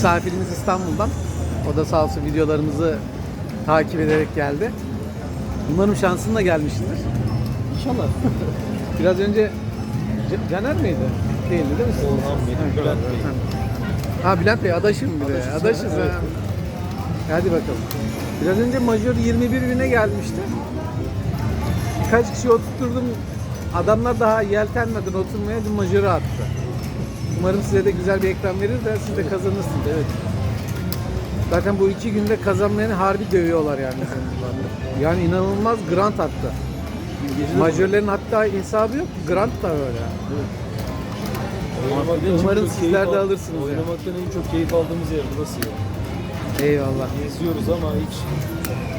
misafirimiz İstanbul'dan. O da sağ olsun videolarımızı takip ederek geldi. Umarım şansınla gelmişsindir. İnşallah. Biraz önce C- Caner miydi? Değildi değil mi? Orhan Ha, Bülent Bey. Ha Bülent Bey adaşım bir de. Adaşız, Adaşız evet. ha. Hadi bakalım. Biraz önce majör 21 bine gelmişti. Kaç kişi oturtturdum. Adamlar daha yeltenmeden oturmaya bir majörü attı. Umarım size de güzel bir ekran verir de siz de kazanırsınız. Evet. Zaten bu iki günde kazanmayanı harbi dövüyorlar yani. yani inanılmaz grant attı. Majörlerin hatta hesabı yok. Grant da öyle. Oynamaktan en Umarım çok sizler keyif de al- alırsınız ya. Oynamaktan en çok keyif aldığımız yer burası ya. Eyvallah. Geziyoruz ama hiç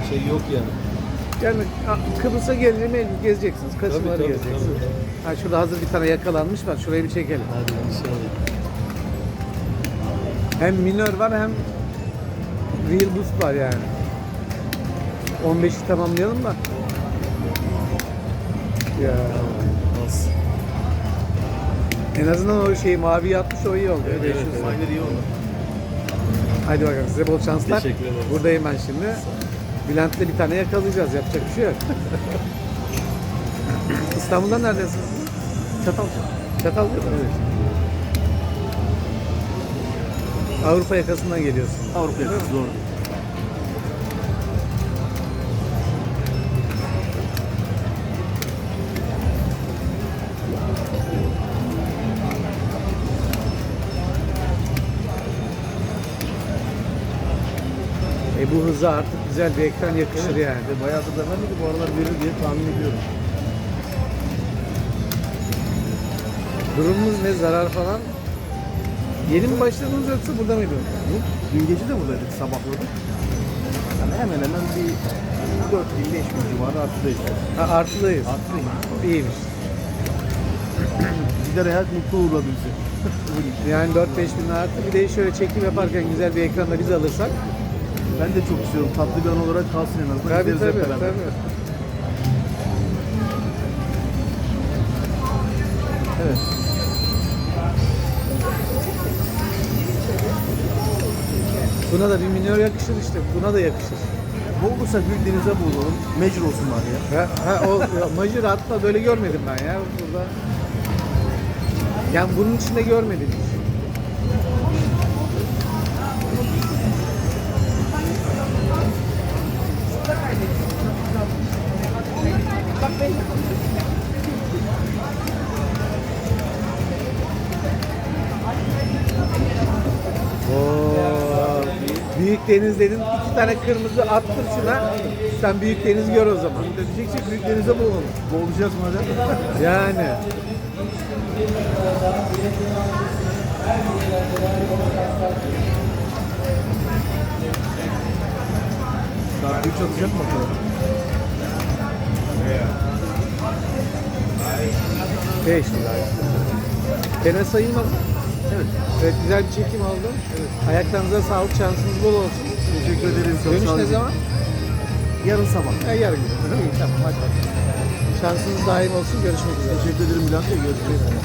şey yok yani. Yani a- Kıbrıs'a gelince mecbur gezeceksiniz. Kasımları gezeceksiniz. tabii. Ha şurada hazır bir tane yakalanmış var. Şurayı bir çekelim. Hadi inşallah. Hem minör var hem real boost var yani. 15'i tamamlayalım da. Ya Az. en azından o şeyi mavi atmış o iyi oldu. 500 lira. Fayda iyi oldu. Hadi bakalım size bol şanslar. Teşekkür ederiz. Buradayım ben şimdi. Bülent'le bir tane yakalayacağız. Yapacak bir şey yok. İstanbul'dan neredesiniz? Çatal. Çatal Evet. Avrupa yakasından geliyorsun. Avrupa yakası doğru. E bu hıza artık güzel bir ekran yakışır yani. Ve bayağı da vermedi bu aralar verir diye tahmin ediyorum. Durumumuz ne zarar falan? Yeni mi başladınız yoksa burada mıydınız? Dün gece de buradaydık sabahladık. Yani hemen hemen bir 4 bin 5 bin civarı artıdayız. Ha, artıdayız. Artıdayız. İyiymiş. Gider hayat mutlu uğurladı bizi. Yani 4-5 bin artı bir de şöyle çekim yaparken güzel bir ekranda biz alırsak. ben de çok istiyorum. Tatlı bir an olarak kalsın en azından. Tabii hep tabii beraber. tabii. Buna da bir minör yakışır işte. Buna da yakışır. Boğulursak büyük denize boğulalım. Mecbur olsun bari ya. Ha, ha, o ya, Major hatta böyle görmedim ben ya burada. Yani bunun içinde görmedim hiç. Oo, büyük deniz dedin. iki tane kırmızı attır şuna. Sen büyük deniz gör o zaman. Diyecekse büyük denize boğulalım. Boğulacağız madem. Yani. Saat 3 atacak mı bakalım? Beş lira. Gene sayılmaz. Evet. Evet güzel bir çekim oldu. Evet. Ayaklarınıza sağlık, şansınız bol olsun. Teşekkür ederim. Çok Dönüş sağ ne olun. zaman? Yarın sabah. Ha, yarın gün. İyi tamam hadi. Şansınız daim olsun. Görüşmek üzere. Teşekkür ederim Bülent Bey. Görüşmek üzere.